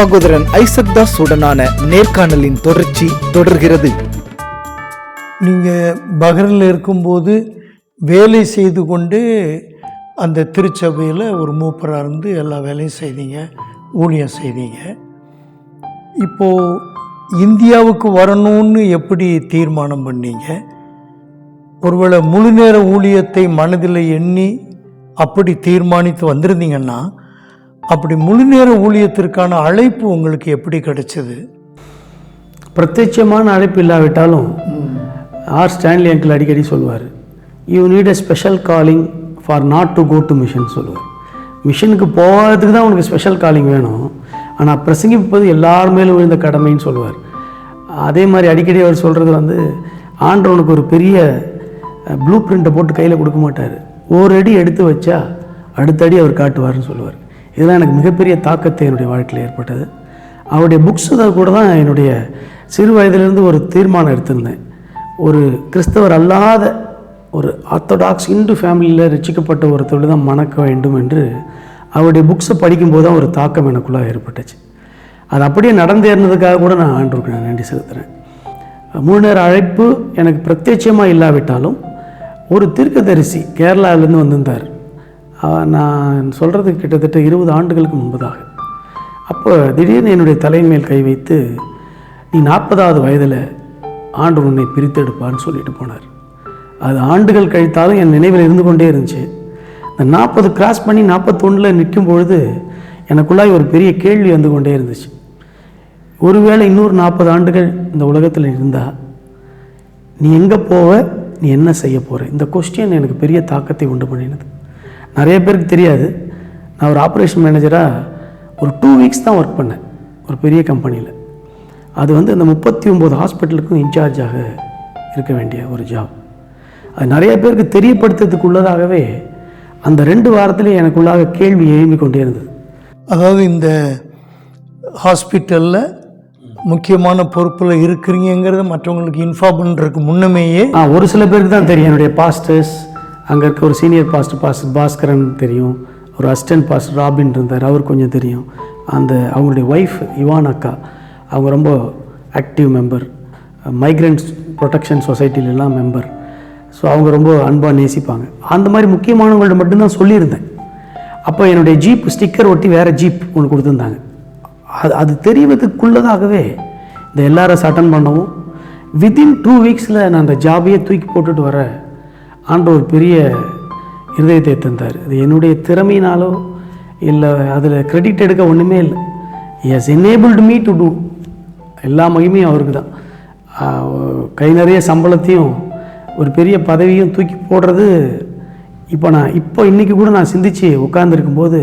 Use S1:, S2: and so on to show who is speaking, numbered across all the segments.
S1: சகோதரன் ஐசக் தாஸ் உடனான நேர்காணலின் தொடர்ச்சி தொடர்கிறது நீங்கள் பஹரில் இருக்கும்போது வேலை செய்து கொண்டு அந்த திருச்சபையில் ஒரு மூப்பராக இருந்து எல்லா வேலையும் செய்தீங்க ஊழியம் செய்தீங்க இப்போது இந்தியாவுக்கு வரணும்னு எப்படி தீர்மானம் பண்ணீங்க ஒருவேளை முழு நேர ஊழியத்தை மனதில் எண்ணி அப்படி தீர்மானித்து வந்திருந்தீங்கன்னா அப்படி முழுநேர ஊழியத்திற்கான அழைப்பு உங்களுக்கு எப்படி கிடைச்சது
S2: பிரத்யட்சமான அழைப்பு இல்லாவிட்டாலும் ஆர் ஸ்டான்லி அங்கிள் அடிக்கடி சொல்லுவார் you need a special calling for not to go to mission சொல்லுவார் மிஷனுக்கு போகிறதுக்கு தான் உனக்கு ஸ்பெஷல் காலிங் வேணும் ஆனால் பிரசங்கிப்பது எல்லார் மேலும் விழுந்த கடமைன்னு சொல்லுவார் அதே மாதிரி அடிக்கடி அவர் சொல்கிறது வந்து ஆண்டவனுக்கு ஒரு பெரிய ப்ளூ பிரிண்ட்டை போட்டு கையில் கொடுக்க மாட்டார் ஒரு அடி எடுத்து வச்சா அடுத்தடி அவர் காட்டுவார்னு சொல்லுவார் இதெல்லாம் எனக்கு மிகப்பெரிய தாக்கத்தை என்னுடைய வாழ்க்கையில் ஏற்பட்டது அவருடைய புக்ஸ் கூட தான் என்னுடைய சிறு வயதிலிருந்து ஒரு தீர்மானம் எடுத்திருந்தேன் ஒரு கிறிஸ்தவர் அல்லாத ஒரு ஆர்த்தடாக்ஸ் இந்து ஃபேமிலியில் ரசிக்கப்பட்ட தொழில் தான் மணக்க வேண்டும் என்று அவருடைய புக்ஸை படிக்கும்போது தான் ஒரு தாக்கம் எனக்குள்ளே ஏற்பட்டுச்சு அது அப்படியே நடந்தேறினதுக்காக கூட நான் ஆண்டோருக்கு நான் நன்றி செலுத்துகிறேன் மூணு நேர அழைப்பு எனக்கு பிரத்யட்சமாக இல்லாவிட்டாலும் ஒரு தீர்க்கதரிசி கேரளாவிலேருந்து வந்திருந்தார் நான் சொல்கிறது கிட்டத்தட்ட இருபது ஆண்டுகளுக்கு முன்பதாக அப்போ திடீர்னு என்னுடைய தலைமையில் கை வைத்து நீ நாற்பதாவது வயதில் ஆண்டு உன்னை பிரித்தெடுப்பான்னு சொல்லிட்டு போனார் அது ஆண்டுகள் கழித்தாலும் என் நினைவில் இருந்து கொண்டே இருந்துச்சு இந்த நாற்பது கிராஸ் பண்ணி நாற்பத்தொன்னில் நிற்கும் பொழுது எனக்குள்ளாய் ஒரு பெரிய கேள்வி வந்து கொண்டே இருந்துச்சு ஒருவேளை இன்னொரு நாற்பது ஆண்டுகள் இந்த உலகத்தில் இருந்தால் நீ எங்கே போவ நீ என்ன செய்ய போகிற இந்த கொஸ்டின் எனக்கு பெரிய தாக்கத்தை உண்டு பண்ணினது நிறைய பேருக்கு தெரியாது நான் ஒரு ஆப்ரேஷன் மேனேஜராக ஒரு டூ வீக்ஸ் தான் ஒர்க் பண்ணேன் ஒரு பெரிய கம்பெனியில் அது வந்து இந்த முப்பத்தி ஒம்பது ஹாஸ்பிட்டலுக்கும் இன்சார்ஜாக இருக்க வேண்டிய ஒரு ஜாப் அது நிறைய பேருக்கு தெரியப்படுத்துறதுக்கு உள்ளதாகவே அந்த ரெண்டு வாரத்துலேயும் எனக்குள்ளாக கேள்வி எழும்பி கொண்டே இருந்தது
S1: அதாவது இந்த ஹாஸ்பிட்டலில் முக்கியமான பொறுப்பில் இருக்கிறீங்கிறது மற்றவங்களுக்கு இன்ஃபார்ம் பண்ணுறதுக்கு முன்னமேயே
S2: ஒரு சில பேருக்கு தான் தெரியும் என்னுடைய பாஸ்டர்ஸ் அங்கே இருக்க ஒரு சீனியர் பாஸ்டர் பாஸ்டர் பாஸ்கரன் தெரியும் ஒரு அஸ்டன் பாஸ்டர் ராபின் இருந்தார் அவர் கொஞ்சம் தெரியும் அந்த அவங்களுடைய ஒய்ஃப் இவான் அக்கா அவங்க ரொம்ப ஆக்டிவ் மெம்பர் மைக்ரெண்ட்ஸ் ப்ரொடெக்ஷன் சொசைட்டிலெலாம் மெம்பர் ஸோ அவங்க ரொம்ப அன்பாக நேசிப்பாங்க அந்த மாதிரி முக்கியமானவங்கள்ட்ட மட்டும்தான் சொல்லியிருந்தேன் அப்போ என்னுடைய ஜீப் ஸ்டிக்கர் ஒட்டி வேறு ஜீப் ஒன்று கொடுத்துருந்தாங்க அது அது தெரிவதுக்குள்ளதாகவே இந்த எல்லாரும் அட்டன் பண்ணவும் வித்தின் டூ வீக்ஸில் நான் அந்த ஜாபையே தூக்கி போட்டுட்டு வர ஒரு பெரிய இருதயத்தை தந்தார் அது என்னுடைய திறமையினாலோ இல்லை அதில் கிரெடிட் எடுக்க ஒன்றுமே இல்லை yes enabled me to do எல்லா மகிமையும் அவருக்கு தான் கை நிறைய சம்பளத்தையும் ஒரு பெரிய பதவியும் தூக்கி போடுறது இப்போ நான் இப்போ இன்றைக்கி கூட நான் சிந்தித்து உட்காந்துருக்கும் போது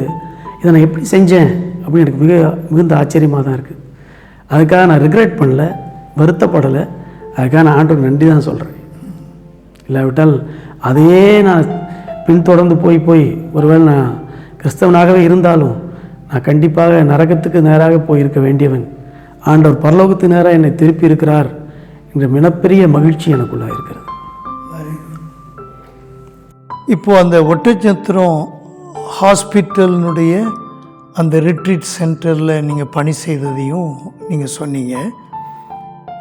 S2: இதை நான் எப்படி செஞ்சேன் அப்படின்னு எனக்கு மிக மிகுந்த ஆச்சரியமாக தான் இருக்குது அதுக்காக நான் ரிக்ரெட் பண்ணல வருத்தப்படலை அதுக்காக நான் ஆண்டோர் நன்றி தான் சொல்கிறேன் இல்லாவிட்டால் அதையே நான் பின்தொடர்ந்து போய் போய் ஒருவேளை நான் கிறிஸ்தவனாகவே இருந்தாலும் நான் கண்டிப்பாக நரகத்துக்கு நேராக போயிருக்க வேண்டியவன் ஆண்டவர் பரலோகத்து நேராக என்னை திருப்பி இருக்கிறார் என்ற மிகப்பெரிய மகிழ்ச்சி எனக்குள்ளாக இருக்கிறது
S1: இப்போது அந்த ஒட்டச்சத்திரம் ஹாஸ்பிட்டலினுடைய அந்த ரிட்ரீட் சென்டரில் நீங்கள் பணி செய்ததையும் நீங்கள் சொன்னீங்க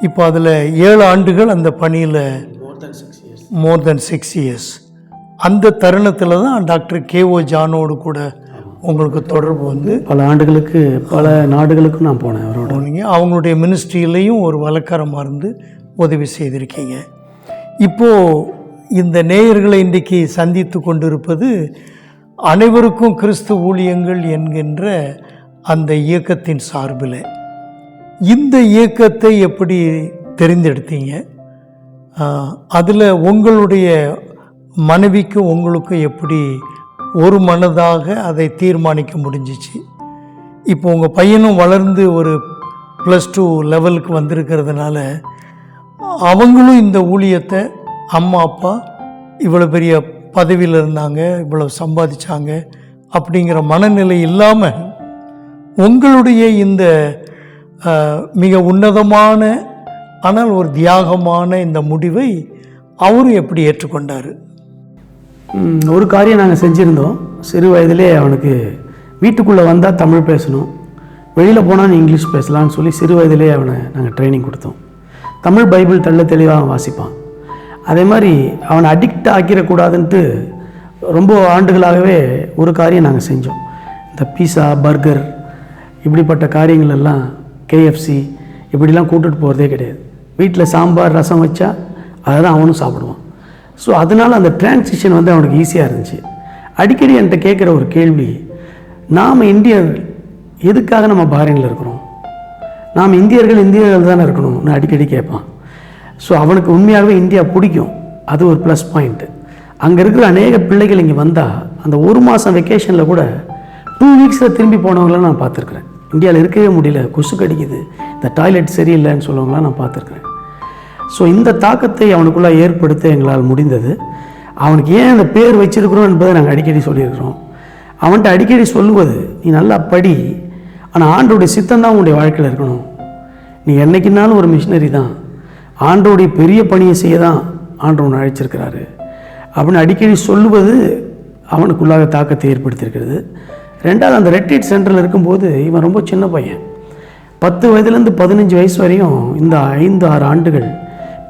S1: இப்போ அதில் ஏழு ஆண்டுகள் அந்த பணியில் மோர் தென் சிக்ஸ் இயர்ஸ் அந்த தருணத்தில் தான் டாக்டர் கேஓ ஜானோடு கூட உங்களுக்கு தொடர்பு வந்து
S2: பல ஆண்டுகளுக்கு பல நாடுகளுக்கும் நான் போனேன்
S1: அவரோட நீங்கள் அவங்களுடைய மினிஸ்ட்ரியிலையும் ஒரு வழக்கரமாக இருந்து உதவி செய்திருக்கீங்க இப்போது இந்த நேயர்களை இன்றைக்கு சந்தித்து கொண்டிருப்பது அனைவருக்கும் கிறிஸ்து ஊழியங்கள் என்கின்ற அந்த இயக்கத்தின் சார்பில் இந்த இயக்கத்தை எப்படி தெரிந்தெடுத்தீங்க அதில் உங்களுடைய மனைவிக்கும் உங்களுக்கும் எப்படி ஒரு மனதாக அதை தீர்மானிக்க முடிஞ்சிச்சு இப்போ உங்கள் பையனும் வளர்ந்து ஒரு ப்ளஸ் டூ லெவலுக்கு வந்திருக்கிறதுனால அவங்களும் இந்த ஊழியத்தை அம்மா அப்பா இவ்வளோ பெரிய பதவியில் இருந்தாங்க இவ்வளோ சம்பாதிச்சாங்க அப்படிங்கிற மனநிலை இல்லாமல் உங்களுடைய இந்த மிக உன்னதமான ஆனால் ஒரு தியாகமான இந்த முடிவை அவரும் எப்படி ஏற்றுக்கொண்டார்
S2: ஒரு காரியம் நாங்கள் செஞ்சுருந்தோம் சிறு வயதிலே அவனுக்கு வீட்டுக்குள்ளே வந்தால் தமிழ் பேசணும் வெளியில் போனால் இங்கிலீஷ் பேசலாம்னு சொல்லி சிறு வயதிலே அவனை நாங்கள் ட்ரைனிங் கொடுத்தோம் தமிழ் பைபிள் தள்ள தெளிவாக அவன் வாசிப்பான் அதே மாதிரி அவனை அடிக்ட் ஆக்கிடக்கூடாதுன்ட்டு ரொம்ப ஆண்டுகளாகவே ஒரு காரியம் நாங்கள் செஞ்சோம் இந்த பீஸா பர்கர் இப்படிப்பட்ட காரியங்கள் எல்லாம் கேஎஃப்சி இப்படிலாம் கூட்டுட்டு போகிறதே கிடையாது வீட்டில் சாம்பார் ரசம் வச்சா அதை தான் அவனும் சாப்பிடுவான் ஸோ அதனால் அந்த டிரான்சிஷன் வந்து அவனுக்கு ஈஸியாக இருந்துச்சு அடிக்கடி என்கிட்ட கேட்குற ஒரு கேள்வி நாம் இந்தியர்கள் எதுக்காக நம்ம பாரினில் இருக்கிறோம் நாம் இந்தியர்கள் இந்தியர்கள் தானே இருக்கணும்னு அடிக்கடி கேட்பான் ஸோ அவனுக்கு உண்மையாகவே இந்தியா பிடிக்கும் அது ஒரு ப்ளஸ் பாயிண்ட்டு அங்கே இருக்கிற அநேக பிள்ளைகள் இங்கே வந்தால் அந்த ஒரு மாதம் வெக்கேஷனில் கூட டூ வீக்ஸில் திரும்பி போனவங்களாம் நான் பார்த்துருக்குறேன் இந்தியாவில் இருக்கவே முடியல கொசு கடிக்குது இந்த டாய்லெட் சரியில்லைன்னு சொல்லவங்களாம் நான் பார்த்துருக்குறேன் ஸோ இந்த தாக்கத்தை அவனுக்குள்ளே ஏற்படுத்த எங்களால் முடிந்தது அவனுக்கு ஏன் அந்த பேர் வச்சிருக்கிறோம் என்பதை நாங்கள் அடிக்கடி சொல்லியிருக்கிறோம் அவன்கிட்ட அடிக்கடி சொல்லுவது நீ நல்லா படி ஆனால் ஆண்டோடைய சித்தம் தான் உன்னுடைய வாழ்க்கையில் இருக்கணும் நீ என்றைக்குனாலும் ஒரு மிஷினரி தான் ஆண்டோடைய பெரிய பணியை செய்ய தான் ஆண்டு ஒன்று அழைச்சிருக்கிறாரு அப்படின்னு அடிக்கடி சொல்லுவது அவனுக்குள்ளாக தாக்கத்தை ஏற்படுத்தியிருக்கிறது ரெண்டாவது அந்த ரெட்ரீட் சென்டரில் இருக்கும்போது இவன் ரொம்ப சின்ன பையன் பத்து வயதுலேருந்து பதினஞ்சு வயசு வரையும் இந்த ஐந்து ஆறு ஆண்டுகள்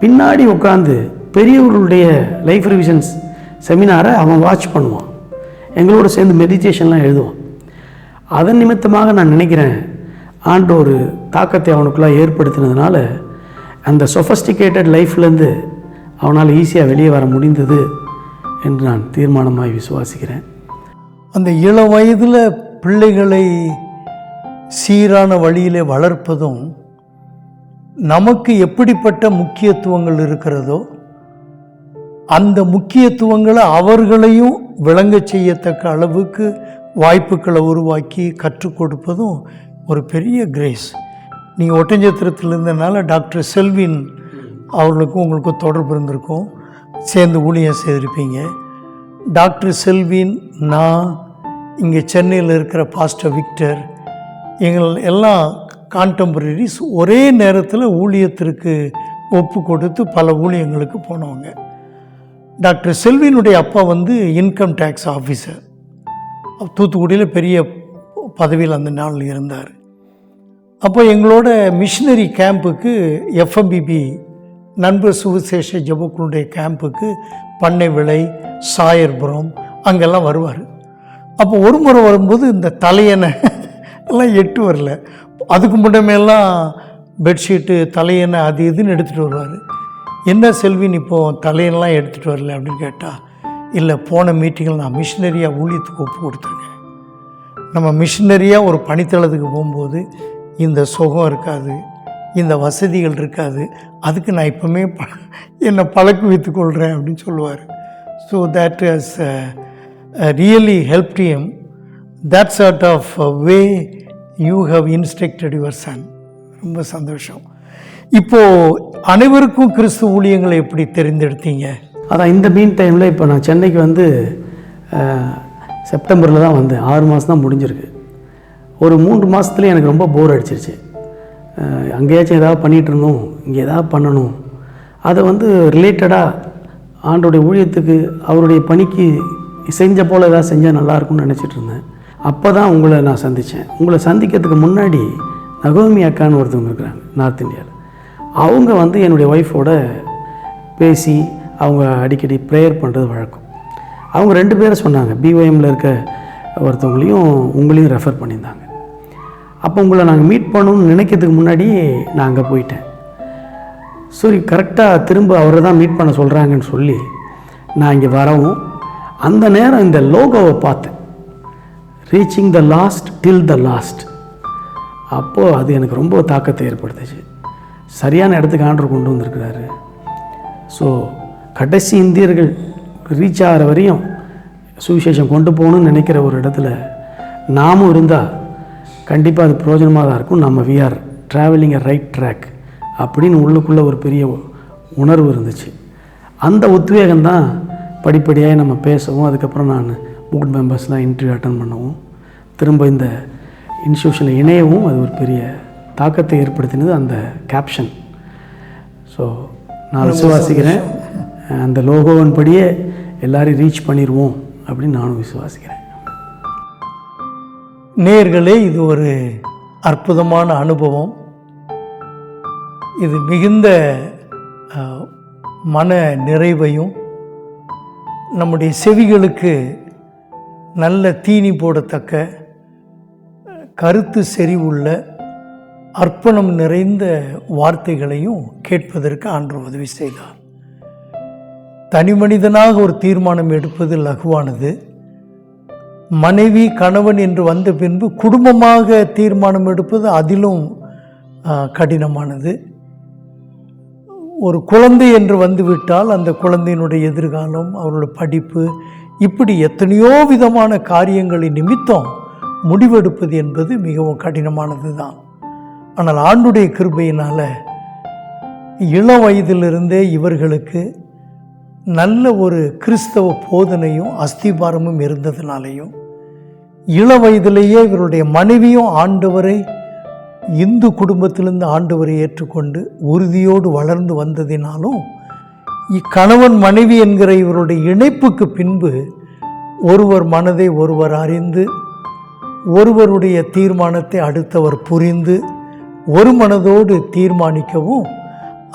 S2: பின்னாடி உட்காந்து பெரியவர்களுடைய லைஃப் ரிவிஷன்ஸ் செமினாரை அவன் வாட்ச் பண்ணுவான் எங்களோட சேர்ந்து மெடிடேஷன்லாம் எழுதுவான் அதன் நிமித்தமாக நான் நினைக்கிறேன் ஆண்டு ஒரு தாக்கத்தை அவனுக்குள்ளே ஏற்படுத்தினதுனால அந்த சொஃபஸ்டிகேட்டட் லைஃப்லேருந்து அவனால் ஈஸியாக வெளியே வர முடிந்தது என்று நான் தீர்மானமாய் விசுவாசிக்கிறேன்
S1: அந்த இள வயதில் பிள்ளைகளை சீரான வழியிலே வளர்ப்பதும் நமக்கு எப்படிப்பட்ட முக்கியத்துவங்கள் இருக்கிறதோ அந்த முக்கியத்துவங்களை அவர்களையும் விளங்க செய்யத்தக்க அளவுக்கு வாய்ப்புகளை உருவாக்கி கற்றுக் கொடுப்பதும் ஒரு பெரிய கிரேஸ் நீங்கள் ஒட்டஞ்சத்திரத்தில் இருந்ததுனால டாக்டர் செல்வின் அவர்களுக்கும் உங்களுக்கும் தொடர்பு இருந்திருக்கும் சேர்ந்து ஊழியம் செய்திருப்பீங்க டாக்டர் செல்வின் நான் இங்கே சென்னையில் இருக்கிற பாஸ்டர் விக்டர் எங்கள் எல்லாம் கான்டெம்பரரிஸ் ஒரே நேரத்தில் ஊழியத்திற்கு ஒப்பு கொடுத்து பல ஊழியங்களுக்கு போனவங்க டாக்டர் செல்வினுடைய அப்பா வந்து இன்கம் டேக்ஸ் ஆஃபீஸர் தூத்துக்குடியில் பெரிய பதவியில் அந்த நாள் இருந்தார் அப்போ எங்களோட மிஷினரி கேம்புக்கு எஃப்எம்பிபி நண்பர் சுவிசேஷ ஜபக்குனுடைய கேம்புக்கு பண்ணை விலை சாயர்புரம் அங்கெல்லாம் வருவார் அப்போ ஒரு முறை வரும்போது இந்த தலையணை எல்லாம் எட்டு வரல அதுக்கு முன்னமேலாம் பெட்ஷீட்டு தலையெண்ணெய் அது இதுன்னு எடுத்துகிட்டு வருவார் என்ன செல்வின் இப்போது தலையெல்லாம் எடுத்துகிட்டு வரல அப்படின்னு கேட்டால் இல்லை போன மீட்டிங்கில் நான் மிஷினரியாக ஊழியத்துக்கு ஒப்பு கொடுத்துருக்கேன் நம்ம மிஷினரியாக ஒரு பணித்தளத்துக்கு போகும்போது இந்த சுகம் இருக்காது இந்த வசதிகள் இருக்காது அதுக்கு நான் இப்போமே ப என்னை பழக்க கொள்கிறேன் அப்படின்னு சொல்லுவார் so that is really help them that sort of way you have instructed your son ரொம்ப சந்தோஷம் இப்போது அனைவருக்கும் கிறிஸ்து ஊழியங்களை எப்படி தெரிந்தெடுத்தீங்க
S2: அதான் இந்த மீன் டைமில் இப்போ நான் சென்னைக்கு வந்து செப்டம்பரில் தான் வந்தேன் ஆறு மாதம் தான் முடிஞ்சிருக்கு ஒரு மூன்று மாதத்துல எனக்கு ரொம்ப போர் அடிச்சிருச்சு அங்கேயாச்சும் ஏதாவது பண்ணிகிட்டு இருந்தோம் இங்கே ஏதாவது பண்ணணும் அதை வந்து ரிலேட்டடாக ஆண்டோடைய ஊழியத்துக்கு அவருடைய பணிக்கு செஞ்ச போல் ஏதாவது செஞ்சால் நல்லாயிருக்கும்னு நினச்சிட்டு இருந்தேன் அப்போ தான் உங்களை நான் சந்தித்தேன் உங்களை சந்திக்கிறதுக்கு முன்னாடி நகோமி அக்கான்னு ஒருத்தவங்க இருக்கிறாங்க நார்த் இந்தியாவில் அவங்க வந்து என்னுடைய ஒய்ஃபோட பேசி அவங்க அடிக்கடி ப்ரேயர் பண்ணுறது வழக்கம் அவங்க ரெண்டு பேரை சொன்னாங்க பிஒஎம்மில் இருக்க ஒருத்தவங்களையும் உங்களையும் ரெஃபர் பண்ணியிருந்தாங்க அப்போ உங்களை நாங்கள் மீட் பண்ணணும்னு நினைக்கிறதுக்கு முன்னாடி நான் அங்கே போயிட்டேன் சரி கரெக்டாக திரும்ப அவரை தான் மீட் பண்ண சொல்கிறாங்கன்னு சொல்லி நான் இங்கே வரவும் அந்த நேரம் இந்த லோகோவை பார்த்தேன் reaching the last till the last அப்போது அது எனக்கு ரொம்ப தாக்கத்தை ஏற்படுத்துச்சு சரியான இடத்துக்கு ஆண்டர் கொண்டு வந்திருக்கிறாரு ஸோ கடைசி இந்தியர்கள் ரீச் ஆகிற வரையும் சுவிசேஷம் கொண்டு போகணும்னு நினைக்கிற ஒரு இடத்துல நாமும் இருந்தால் கண்டிப்பாக அது பிரயோஜனமாக தான் இருக்கும் நம்ம we are travelling a right track அப்படின்னு உள்ளுக்குள்ளே ஒரு பெரிய உணர்வு இருந்துச்சு அந்த உத்வேகம் தான் படிப்படியாக நம்ம பேசவும் அதுக்கப்புறம் நான் போர்டு மெம்பர்ஸ்லாம் இன்டர்வியூ அட்டன் பண்ணவும் திரும்ப இந்த இன்ஸ்டியூஷனில் இணையவும் அது ஒரு பெரிய தாக்கத்தை ஏற்படுத்தினது அந்த கேப்ஷன் ஸோ நான் விசுவாசிக்கிறேன் அந்த லோகோவன் படியே எல்லாரையும் ரீச் பண்ணிடுவோம் அப்படின்னு நானும் விசுவாசிக்கிறேன்
S1: நேர்களே இது ஒரு அற்புதமான அனுபவம் இது மிகுந்த மன நிறைவையும் நம்முடைய செவிகளுக்கு நல்ல தீனி போடத்தக்க கருத்து செறிவுள்ள அர்ப்பணம் நிறைந்த வார்த்தைகளையும் கேட்பதற்கு ஆண்டு உதவி செய்தார் தனி மனிதனாக ஒரு தீர்மானம் எடுப்பது லகுவானது மனைவி கணவன் என்று வந்த பின்பு குடும்பமாக தீர்மானம் எடுப்பது அதிலும் கடினமானது ஒரு குழந்தை என்று வந்துவிட்டால் அந்த குழந்தையினுடைய எதிர்காலம் அவருடைய படிப்பு இப்படி எத்தனையோ விதமான காரியங்களின் நிமித்தம் முடிவெடுப்பது என்பது மிகவும் கடினமானது தான் ஆனால் ஆண்டுடைய கிருபையினால் இள வயதிலிருந்தே இவர்களுக்கு நல்ல ஒரு கிறிஸ்தவ போதனையும் அஸ்திபாரமும் இருந்ததுனாலையும் இள வயதிலேயே இவருடைய மனைவியும் ஆண்டவரை இந்து குடும்பத்திலிருந்து ஆண்டவரை ஏற்றுக்கொண்டு உறுதியோடு வளர்ந்து வந்ததினாலும் இக்கணவன் மனைவி என்கிற இவருடைய இணைப்புக்கு பின்பு ஒருவர் மனதை ஒருவர் அறிந்து ஒருவருடைய தீர்மானத்தை அடுத்தவர் புரிந்து ஒரு மனதோடு தீர்மானிக்கவும்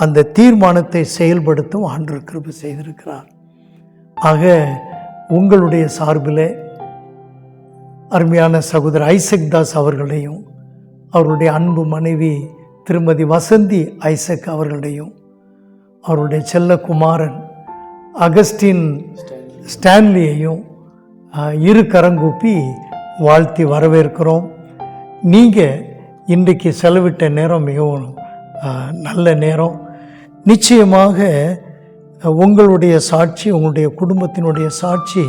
S1: அந்த தீர்மானத்தை செயல்படுத்தும் ஆண்டு கிருப்பு செய்திருக்கிறார் ஆக உங்களுடைய சார்பில் அருமையான சகோதரர் ஐசக் தாஸ் அவர்களையும் அவருடைய அன்பு மனைவி திருமதி வசந்தி ஐசக் அவர்களையும் அவருடைய செல்ல குமாரன் அகஸ்டின் ஸ்டான்லியையும் இரு கரங்கூப்பி வாழ்த்தி வரவேற்கிறோம் நீங்கள் இன்றைக்கு செலவிட்ட நேரம் மிகவும் நல்ல நேரம் நிச்சயமாக உங்களுடைய சாட்சி உங்களுடைய குடும்பத்தினுடைய சாட்சி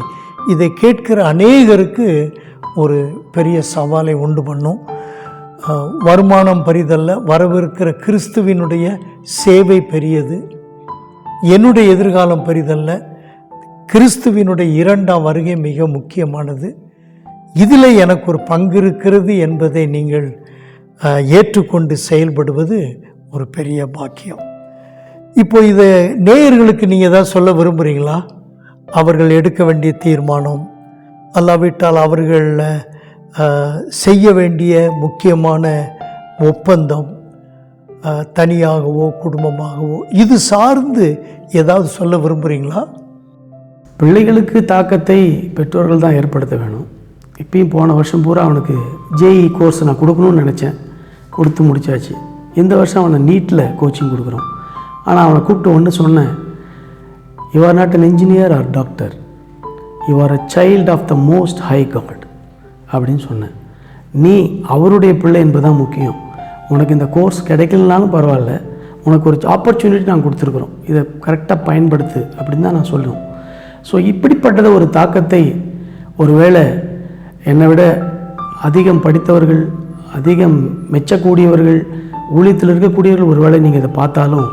S1: இதை கேட்கிற அநேகருக்கு ஒரு பெரிய சவாலை உண்டு பண்ணும் வருமானம் பெரிதல்ல வரவிருக்கிற கிறிஸ்துவினுடைய சேவை பெரியது என்னுடைய எதிர்காலம் பெரிதல்ல கிறிஸ்துவினுடைய இரண்டாம் வருகை மிக முக்கியமானது இதில் எனக்கு ஒரு பங்கு இருக்கிறது என்பதை நீங்கள் ஏற்றுக்கொண்டு செயல்படுவது ஒரு பெரிய பாக்கியம் இப்போ இதை நேயர்களுக்கு நீங்கள் எதாவது சொல்ல விரும்புகிறீங்களா அவர்கள் எடுக்க வேண்டிய தீர்மானம் அல்லாவிட்டால் அவர்களில் செய்ய வேண்டிய முக்கியமான ஒப்பந்தம் தனியாகவோ குடும்பமாகவோ இது சார்ந்து ஏதாவது சொல்ல விரும்புகிறீங்களா
S2: பிள்ளைகளுக்கு தாக்கத்தை பெற்றோர்கள் தான் ஏற்படுத்த வேணும் இப்பயும் போன வருஷம் பூரா அவனுக்கு ஜேஇ கோர்ஸ் e நான் கொடுக்கணும்னு நினச்சேன் கொடுத்து முடித்தாச்சு இந்த வருஷம் அவனை நீட்டில் கோச்சிங் கொடுக்குறோம் ஆனால் அவனை கூப்பிட்டு ஒன்று சொன்னேன் you are not an engineer or doctor you are a child of the most high God அப்படின்னு சொன்னேன் நீ அவருடைய பிள்ளை என்பதுதான் முக்கியம் உனக்கு இந்த கோர்ஸ் கிடைக்கலனாலும் பரவாயில்ல உனக்கு ஒரு ஆப்பர்ச்சுனிட்டி நான் கொடுத்துருக்குறோம் இதை கரெக்டாக பயன்படுத்து அப்படின்னு தான் நான் சொல்லுவேன் ஸோ இப்படிப்பட்டத ஒரு தாக்கத்தை ஒருவேளை என்னை விட அதிகம் படித்தவர்கள் அதிகம் மெச்சக்கூடியவர்கள் ஊழியத்தில் இருக்கக்கூடியவர்கள் ஒருவேளை நீங்கள் இதை பார்த்தாலும்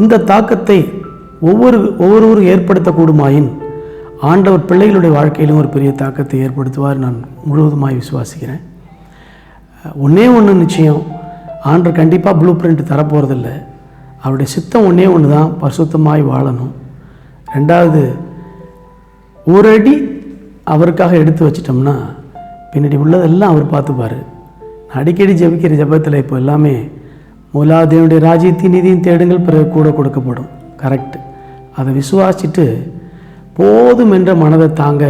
S2: இந்த தாக்கத்தை ஒவ்வொரு ஒவ்வொருவரும் ஏற்படுத்தக்கூடுமாயின் ஆண்டவர் பிள்ளைகளுடைய வாழ்க்கையிலும் ஒரு பெரிய தாக்கத்தை ஏற்படுத்துவார் நான் முழுவதுமாய் விசுவாசிக்கிறேன் ஒன்றே ஒன்று நிச்சயம் ஆண்டு கண்டிப்பாக ப்ளூ பிரிண்ட் தரப்போகிறதில்ல அவருடைய சித்தம் ஒன்றே ஒன்று தான் பரிசுத்தமாய் வாழணும் ரெண்டாவது ஒரு அடி அவருக்காக எடுத்து வச்சிட்டோம்னா பின்னாடி உள்ளதெல்லாம் அவர் பார்த்துப்பார் அடிக்கடி ஜபிக்கிற ஜபத்தில் இப்போ எல்லாமே மூலாதேவனுடைய ராஜ்யத்தின் நிதியின் தேடுங்கள் பிறகு கூட கொடுக்கப்படும் கரெக்ட் அதை விசுவாசிச்சுட்டு போதும் என்ற மனதை தாங்க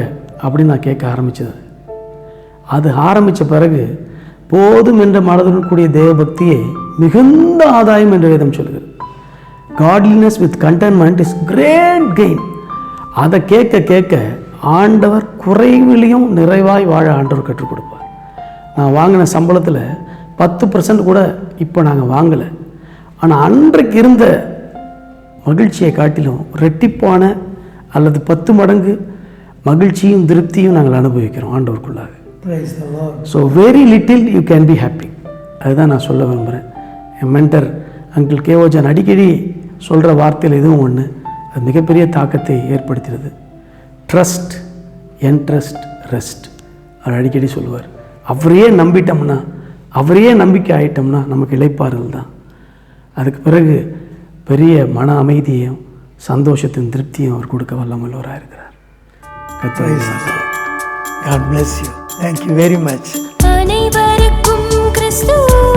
S2: அப்படின்னு நான் கேட்க ஆரம்பித்தது அது ஆரம்பித்த பிறகு போதும் என்ற மனதுடன் தேவபக்தியை தேவபக்தியே மிகுந்த ஆதாயம் என்ற விதம் சொல்கிறது godliness with contentment is great gain அதை கேட்க கேட்க ஆண்டவர் குறைவிலையும் நிறைவாய் வாழ ஆண்டவர் கற்றுக் கொடுப்பார் நான் வாங்கின சம்பளத்தில் பத்து பர்சன்ட் கூட இப்போ நாங்கள் வாங்கலை ஆனால் அன்றைக்கு இருந்த மகிழ்ச்சியை காட்டிலும் ரெட்டிப்பான அல்லது பத்து மடங்கு மகிழ்ச்சியும் திருப்தியும் நாங்கள் அனுபவிக்கிறோம் ஆண்டவருக்குள்ளாக so very little you can be happy அதுதான் நான் சொல்ல விரும்புகிறேன் என் மென்டர் அங்கிள் கேஓஜன் அடிக்கடி சொல்கிற வார்த்தையில் இதுவும் ஒன்று அது மிகப்பெரிய தாக்கத்தை ஏற்படுத்துகிறது ட்ரஸ்ட் என்ட்ரஸ்ட் ரெஸ்ட் அவர் அடிக்கடி சொல்லுவார் அவரையே நம்பிட்டோம்னா அவரையே நம்பிக்கை ஆகிட்டோம்னா நமக்கு இழைப்பார்கள் தான் அதுக்கு பிறகு பெரிய மன அமைதியும் சந்தோஷத்தின் திருப்தியும் அவர் கொடுக்க வல்லமல்லோராக இருக்கிறார் கத்திரை சார் காட் தேங்க்யூ வெரி மச் அனைவருக்கும் கிறிஸ்துவ